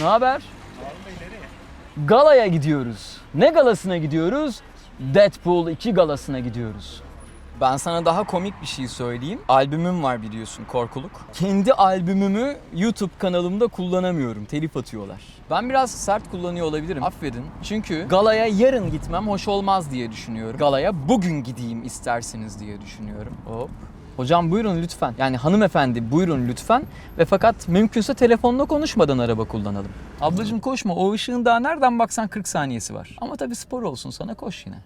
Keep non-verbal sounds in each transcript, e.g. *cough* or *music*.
Ne haber? Galaya gidiyoruz. Ne galasına gidiyoruz? Deadpool 2 galasına gidiyoruz. Ben sana daha komik bir şey söyleyeyim. Albümüm var biliyorsun Korkuluk. Kendi albümümü YouTube kanalımda kullanamıyorum. Telif atıyorlar. Ben biraz sert kullanıyor olabilirim. Affedin. Çünkü galaya yarın gitmem hoş olmaz diye düşünüyorum. Galaya bugün gideyim isterseniz diye düşünüyorum. Hop. Hocam buyurun lütfen. Yani hanımefendi buyurun lütfen. Ve fakat mümkünse telefonla konuşmadan araba kullanalım. Ablacığım koşma. O ışığın daha nereden baksan 40 saniyesi var. Ama tabii spor olsun sana koş yine. *laughs*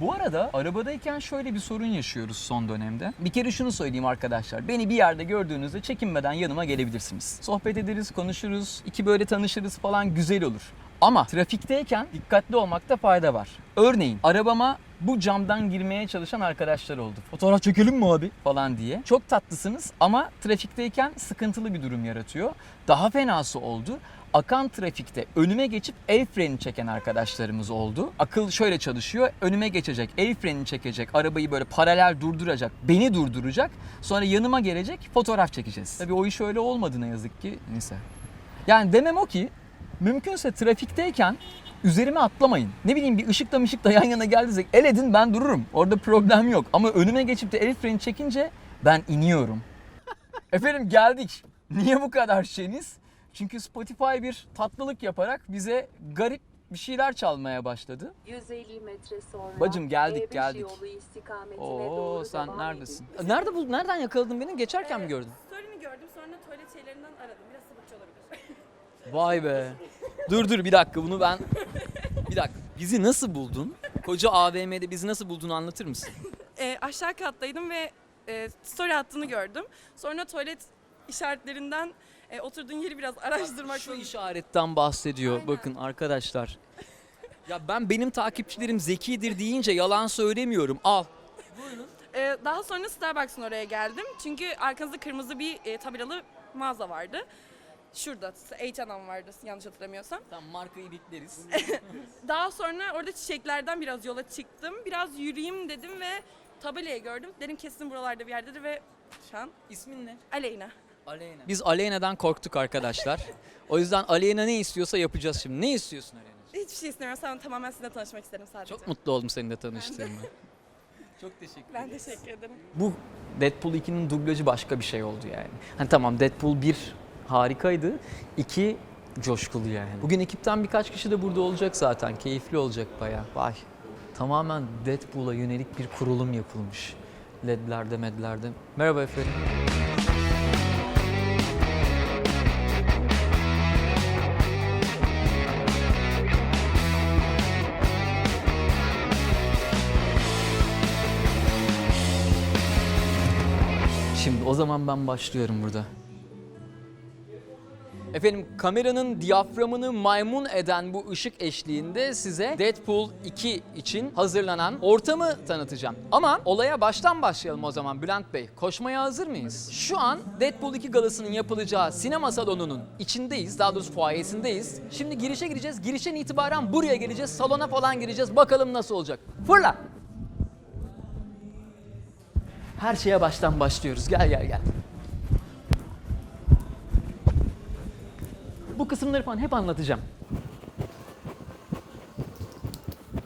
Bu arada arabadayken şöyle bir sorun yaşıyoruz son dönemde. Bir kere şunu söyleyeyim arkadaşlar. Beni bir yerde gördüğünüzde çekinmeden yanıma gelebilirsiniz. Sohbet ederiz, konuşuruz, iki böyle tanışırız falan güzel olur. Ama trafikteyken dikkatli olmakta fayda var. Örneğin arabama bu camdan girmeye çalışan arkadaşlar oldu. Fotoğraf çekelim mi abi falan diye. Çok tatlısınız ama trafikteyken sıkıntılı bir durum yaratıyor. Daha fenası oldu akan trafikte önüme geçip el freni çeken arkadaşlarımız oldu. Akıl şöyle çalışıyor. Önüme geçecek, el frenini çekecek, arabayı böyle paralel durduracak, beni durduracak. Sonra yanıma gelecek, fotoğraf çekeceğiz. Tabii o iş öyle olmadı ne yazık ki. Neyse. Yani demem o ki mümkünse trafikteyken üzerime atlamayın. Ne bileyim bir ışıkla mışıkla yan yana geldiysek el edin ben dururum. Orada problem yok. Ama önüme geçip de el freni çekince ben iniyorum. Efendim geldik. Niye bu kadar şeniz? Çünkü Spotify bir tatlılık yaparak bize garip bir şeyler çalmaya başladı. 150 metre sonra Bacım geldik, E5 geldik. yolu istikametine Oo doğru sen devam neredesin? edin. Nerede bu nereden yakaladın beni? Geçerken mi gördün? Story'ni gördüm sonra tuvalet şeylerinden aradım. Vay be. dur dur bir dakika bunu ben bir dakika. Bizi nasıl buldun? Koca AVM'de bizi nasıl bulduğunu anlatır mısın? e, aşağı kattaydım ve e, story attığını gördüm. Sonra tuvalet işaretlerinden e, oturduğun yeri biraz araştırmak Şu zorunda. işaretten bahsediyor. Aynen. Bakın arkadaşlar. Ya ben benim takipçilerim zekidir deyince yalan söylemiyorum. Al. E, daha sonra Starbucks'ın oraya geldim. Çünkü arkanızda kırmızı bir e, tabelalı mağaza vardı. Şurada H&M vardı yanlış hatırlamıyorsam. Tamam markayı bitleriz. *laughs* Daha sonra orada çiçeklerden biraz yola çıktım. Biraz yürüyeyim dedim ve tabelayı gördüm. Dedim kesin buralarda bir yerdedir ve şu an İsmin ne? Aleyna. Aleyna. Biz Aleyna'dan korktuk arkadaşlar. *laughs* o yüzden Aleyna ne istiyorsa yapacağız şimdi. Ne istiyorsun Aleyna? Hiçbir şey istemiyorum. Sen tamamen sizinle tanışmak isterim sadece. Çok mutlu oldum seninle tanıştığıma. *laughs* Çok teşekkür Ben teşekkür ederim. Bu Deadpool 2'nin dublajı başka bir şey oldu yani. Hani tamam Deadpool 1 harikaydı. 2 coşkulu yani. Bugün ekipten birkaç kişi de burada olacak zaten. Keyifli olacak bayağı. Vay. Tamamen Deadpool'a yönelik bir kurulum yapılmış. Ledlerde medlerde. Merhaba efendim. Şimdi o zaman ben başlıyorum burada. Efendim kameranın diyaframını maymun eden bu ışık eşliğinde size Deadpool 2 için hazırlanan ortamı tanıtacağım. Ama olaya baştan başlayalım o zaman Bülent Bey. Koşmaya hazır mıyız? Şu an Deadpool 2 galasının yapılacağı sinema salonunun içindeyiz. Daha doğrusu fuayesindeyiz. Şimdi girişe gireceğiz. Girişten itibaren buraya geleceğiz. Salona falan gireceğiz. Bakalım nasıl olacak. Fırla! Her şeye baştan başlıyoruz. Gel gel gel. Bu kısımları falan hep anlatacağım.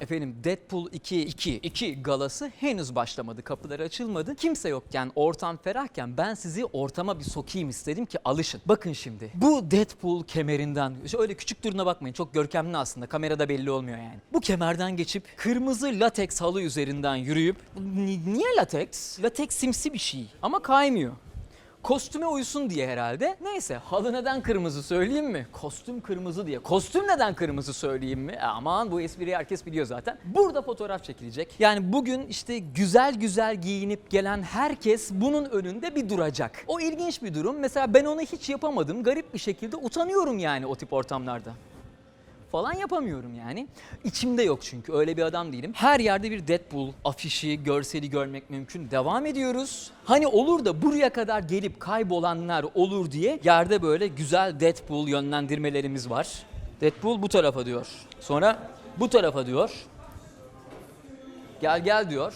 Efendim Deadpool 2 2 2 galası henüz başlamadı. Kapıları açılmadı. Kimse yokken, ortam ferahken ben sizi ortama bir sokayım istedim ki alışın. Bakın şimdi. Bu Deadpool kemerinden öyle küçük duruna bakmayın. Çok görkemli aslında. Kamerada belli olmuyor yani. Bu kemerden geçip kırmızı lateks halı üzerinden yürüyüp Ni- niye lateks? Lateks simsi bir şey ama kaymıyor. Kostüme uysun diye herhalde. Neyse halı neden kırmızı söyleyeyim mi? Kostüm kırmızı diye. Kostüm neden kırmızı söyleyeyim mi? E, Aman bu espriyi herkes biliyor zaten. Burada fotoğraf çekilecek. Yani bugün işte güzel güzel giyinip gelen herkes bunun önünde bir duracak. O ilginç bir durum. Mesela ben onu hiç yapamadım. Garip bir şekilde utanıyorum yani o tip ortamlarda falan yapamıyorum yani. İçimde yok çünkü öyle bir adam değilim. Her yerde bir Deadpool afişi, görseli görmek mümkün. Devam ediyoruz. Hani olur da buraya kadar gelip kaybolanlar olur diye yerde böyle güzel Deadpool yönlendirmelerimiz var. Deadpool bu tarafa diyor. Sonra bu tarafa diyor. Gel gel diyor.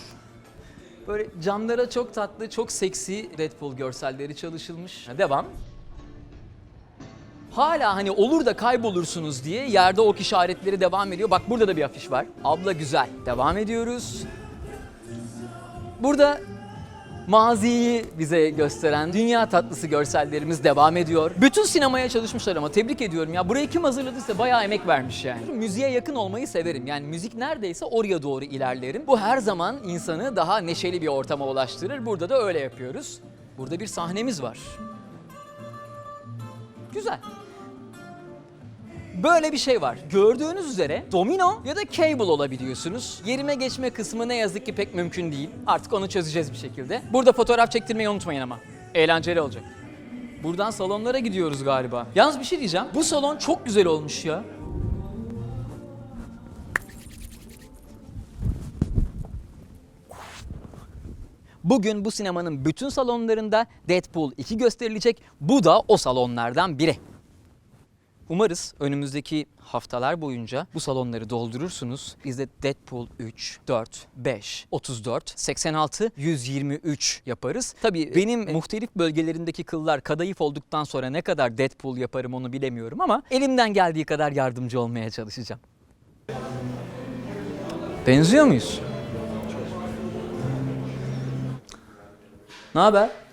Böyle camlara çok tatlı, çok seksi Deadpool görselleri çalışılmış. Devam. Hala hani olur da kaybolursunuz diye yerde ok işaretleri devam ediyor. Bak burada da bir afiş var. Abla güzel. Devam ediyoruz. Burada maziyi bize gösteren dünya tatlısı görsellerimiz devam ediyor. Bütün sinemaya çalışmışlar ama tebrik ediyorum ya. Burayı kim hazırladıysa bayağı emek vermiş yani. Müziğe yakın olmayı severim. Yani müzik neredeyse oraya doğru ilerlerim. Bu her zaman insanı daha neşeli bir ortama ulaştırır. Burada da öyle yapıyoruz. Burada bir sahnemiz var. Güzel. Böyle bir şey var. Gördüğünüz üzere domino ya da cable olabiliyorsunuz. Yerime geçme kısmı ne yazık ki pek mümkün değil. Artık onu çözeceğiz bir şekilde. Burada fotoğraf çektirmeyi unutmayın ama. Eğlenceli olacak. Buradan salonlara gidiyoruz galiba. Yalnız bir şey diyeceğim. Bu salon çok güzel olmuş ya. Bugün bu sinemanın bütün salonlarında Deadpool 2 gösterilecek. Bu da o salonlardan biri. Umarız önümüzdeki haftalar boyunca bu salonları doldurursunuz. Biz de Deadpool 3, 4, 5, 34, 86, 123 yaparız. Tabii benim muhtelif bölgelerindeki kıllar kadayıf olduktan sonra ne kadar Deadpool yaparım onu bilemiyorum ama elimden geldiği kadar yardımcı olmaya çalışacağım. Benziyor muyuz? Ne haber?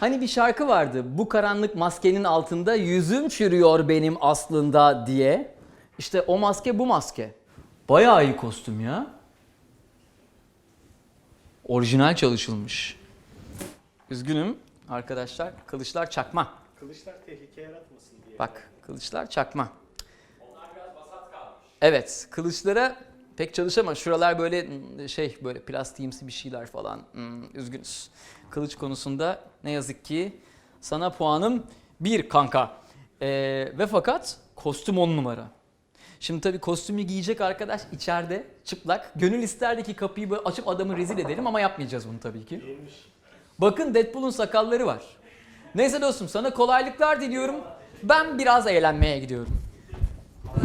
Hani bir şarkı vardı. Bu karanlık maskenin altında yüzüm çürüyor benim aslında diye. İşte o maske bu maske. Bayağı iyi kostüm ya. Orijinal çalışılmış. Üzgünüm arkadaşlar. Kılıçlar çakma. Kılıçlar tehlike yaratmasın diye. Bak kılıçlar çakma. Evet kılıçlara pek çalışamaz. Şuralar böyle mm, şey böyle plastiğimsi bir şeyler falan. Hmm, üzgünüz. Kılıç konusunda ne yazık ki sana puanım bir kanka. Ee, ve fakat kostüm on numara. Şimdi tabii kostümü giyecek arkadaş içeride çıplak. Gönül isterdi ki kapıyı böyle açıp adamı rezil edelim ama yapmayacağız bunu tabii ki. Bakın Deadpool'un sakalları var. Neyse dostum sana kolaylıklar diliyorum. Ben biraz eğlenmeye gidiyorum.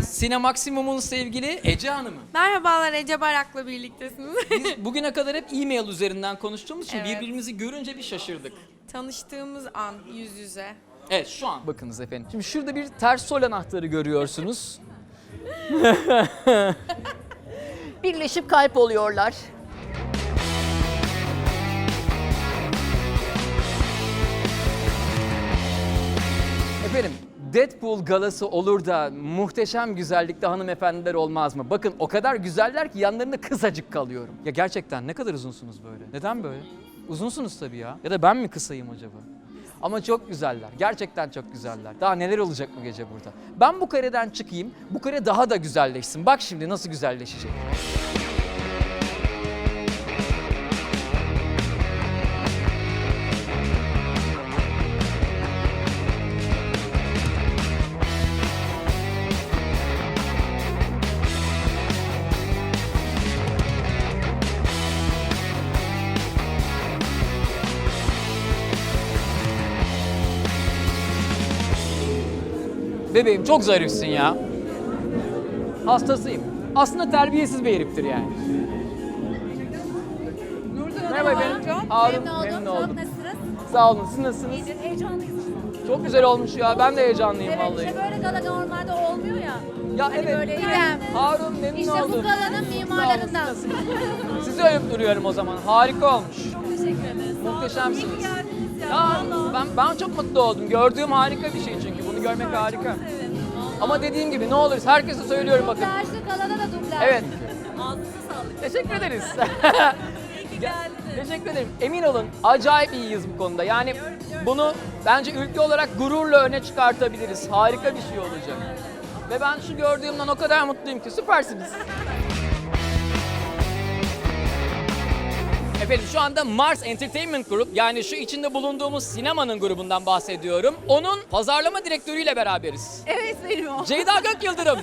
Sinemaksimum'un sevgili Ece Hanım'ı. Merhabalar Ece Barak'la birliktesiniz. Biz bugüne kadar hep e-mail üzerinden konuştuğumuz için Evet. birbirimizi görünce bir şaşırdık. Tanıştığımız an yüz yüze. Evet şu an bakınız efendim. Şimdi şurada bir ters sol anahtarı görüyorsunuz. Birleşip kalp oluyorlar. Efendim Deadpool galası olur da muhteşem güzellikte hanımefendiler olmaz mı? Bakın o kadar güzeller ki yanlarında kısacık kalıyorum. Ya gerçekten ne kadar uzunsunuz böyle? Neden böyle? Uzunsunuz tabii ya. Ya da ben mi kısayım acaba? Ama çok güzeller. Gerçekten çok güzeller. Daha neler olacak bu gece burada? Ben bu kareden çıkayım. Bu kare daha da güzelleşsin. Bak şimdi nasıl güzelleşecek. Bebeğim çok zarifsin ya. Hastasıyım. Aslında terbiyesiz bir heriftir yani. Merhaba efendim. Harun, memnun oldum. Nasılsınız? Sağ olun. Siz nasılsınız? İyidir, heyecanlıyız. Çok güzel olmuş ya. Ben de heyecanlıyım Evet, vallahi. işte böyle gala normalde olmuyor ya. Ya Hani evet. böyle İrem. Harun memnun İşte oldum. bu galanın mimarlarından. Sağ olun, siz nasılsınız? Sizi övüp duruyorum o zaman. Harika olmuş. Teşekkür ederiz. Muhteşemsiniz. geldiniz ya. Ya ben, ben çok mutlu oldum. Gördüğüm harika bir şey çünkü. Bunu görmek harika. Ama dediğim gibi ne oluruz herkese söylüyorum bakın. Dublajlı galada da dublaj. Evet. Ağzınıza sağlık. Teşekkür ederiz. *laughs* İyi ki geldiniz. Teşekkür ederim. Emin olun acayip iyiyiz bu konuda. Yani bunu bence ülke olarak gururla öne çıkartabiliriz. Harika bir şey olacak. Ve ben şu gördüğümden o kadar mutluyum ki süpersiniz. Efendim şu anda Mars Entertainment Group yani şu içinde bulunduğumuz sinemanın grubundan bahsediyorum. Onun pazarlama direktörüyle beraberiz. Evet benim o. Ceyda Gök Yıldırım.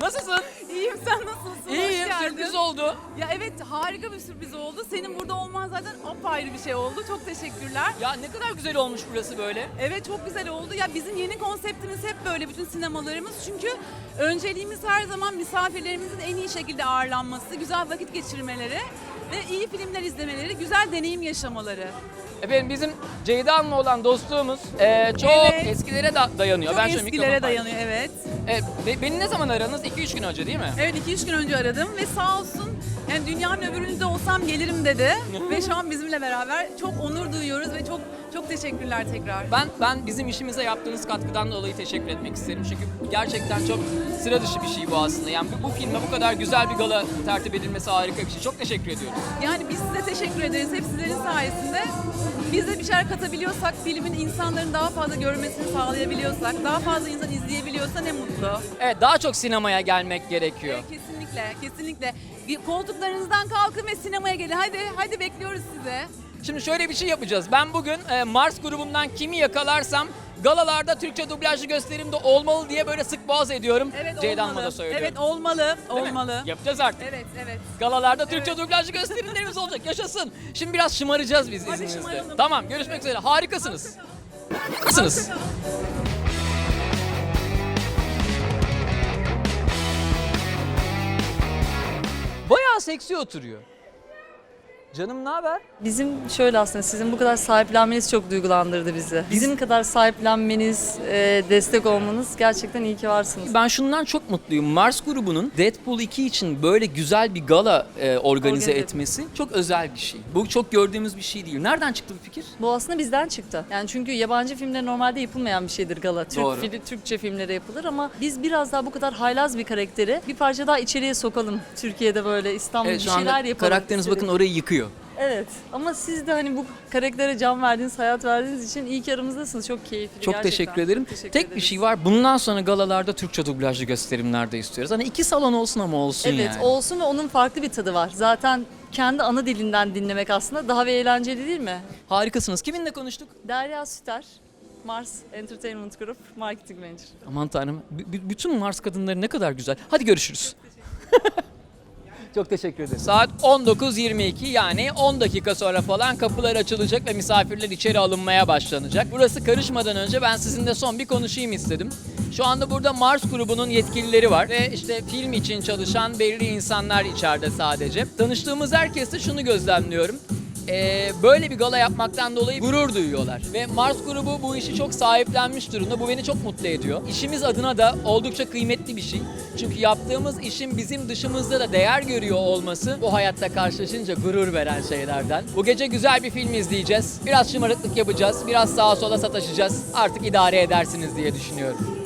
Nasılsın? İyiyim sen nasılsın? İyiyim, sürpriz oldu. Ya evet harika bir sürpriz oldu. Senin burada olman zaten apayrı bir şey oldu. Çok teşekkürler. Ya ne kadar güzel olmuş burası böyle. Evet çok güzel oldu. Ya bizim yeni konseptimiz hep böyle bütün sinemalarımız. Çünkü önceliğimiz her zaman misafirlerimizin en iyi şekilde ağırlanması, güzel vakit geçirmeleri ve iyi filmler izlemeleri, güzel deneyim yaşamaları. Efendim bizim Ceyda Hanım'la olan dostluğumuz e, çok Evet. eskilere da dayanıyor. Çok ben şöyle eskilere mikrofonu dayanıyor evet. E, be- beni ne zaman aradınız? 2-3 gün önce değil mi? Evet 2-3 gün önce aradım ve sağ olsun yani dünyanın öbüründe olsam gelirim dedi. *laughs* ve şu an bizimle beraber çok onur duyuyoruz ve çok çok teşekkürler tekrar. Ben ben bizim işimize yaptığınız katkıdan dolayı teşekkür etmek isterim. Çünkü gerçekten çok sıra dışı bir şey bu aslında. Yani bu, bu filme bu kadar güzel bir gala tertip edilmesi harika bir şey. Çok teşekkür ediyoruz. Yani biz size teşekkür ederiz. Hep sizlerin sayesinde. Biz de bir şeyler katabiliyorsak, filmin insanların daha fazla görmesini sağlayabiliyorsak, daha fazla insan izleyebiliyorsa ne mutlu. Evet daha çok sinemaya gelmek gerekiyor. Kesinlikle, kesinlikle. Bir Koltuklarınızdan kalkın ve sinemaya gelin. Hadi, hadi bekliyoruz sizi. Şimdi şöyle bir şey yapacağız. Ben bugün e, Mars grubumdan kimi yakalarsam galalarda Türkçe dublajlı gösterimde olmalı diye böyle sık boğaz ediyorum. Evet Ceyda Hanım'a olmalı. da söylüyorum. Evet olmalı, Değil mi? olmalı. Yapacağız artık. Evet, evet. Galalarda Türkçe dublajlı gösterimlerimiz olacak. Yaşasın. Şimdi biraz şımaracağız biz Hadi izninizle. şımaralım. Tamam görüşmek üzere. Harikasınız. Harikasınız. Bayağı seksi oturuyor. Canım ne haber? Bizim şöyle aslında sizin bu kadar sahiplenmeniz çok duygulandırdı bizi. Bizim kadar sahiplenmeniz, e, destek olmanız gerçekten iyi ki varsınız. Ben şundan çok mutluyum. Mars grubunun Deadpool 2 için böyle güzel bir gala e, organize Organize. etmesi çok özel bir şey. Bu çok gördüğümüz bir şey değil. Nereden çıktı bu fikir? Bu aslında bizden çıktı. Yani çünkü yabancı filmler normalde yapılmayan bir şeydir gala. Türk Doğru. fili- Türkçe filmlere yapılır ama biz biraz daha bu kadar haylaz bir karakteri bir parça daha içeriye sokalım. Türkiye'de böyle İstanbul Evet bir şu şeyler anda yapalım. karakteriniz istedik. bakın orayı yıkıyor. Evet ama siz de hani bu karaktere can verdiğiniz, hayat verdiğiniz için iyi ki aramızdasınız. Çok keyifli Çok gerçekten. teşekkür ederim. Teşekkür Tek bir ederiz. şey var. Bundan sonra galalarda Türkçe dublajlı gösterimlerde istiyoruz. Hani iki salon olsun ama olsun Evet yani. olsun ve onun farklı bir tadı var. Zaten kendi ana dilinden dinlemek aslında daha bir eğlenceli değil mi? Harikasınız. Kiminle konuştuk? Derya Süter, Mars Entertainment Group Marketing Manager. Aman tanrım. b- b- bütün Mars kadınları ne kadar güzel. Hadi görüşürüz. *laughs* Çok teşekkür ederim. Saat 19.22 yani 10 dakika sonra falan kapılar açılacak ve misafirler içeri alınmaya başlanacak. Burası karışmadan önce ben sizinle son bir konuşayım istedim. Şu anda burada Mars grubunun yetkilileri var ve işte film için çalışan belli insanlar içeride sadece. Tanıştığımız herkeste şunu gözlemliyorum. Ee, böyle bir gala yapmaktan dolayı gurur duyuyorlar. Ve Mars grubu bu işi çok sahiplenmiş durumda. Bu beni çok mutlu ediyor. İşimiz adına da oldukça kıymetli bir şey. Çünkü yaptığımız işin bizim dışımızda da değer görüyor olması bu hayatta karşılaşınca gurur veren şeylerden. Bu gece güzel bir film izleyeceğiz. Biraz şımarıklık yapacağız. Biraz sağa sola sataşacağız. Artık idare edersiniz diye düşünüyorum.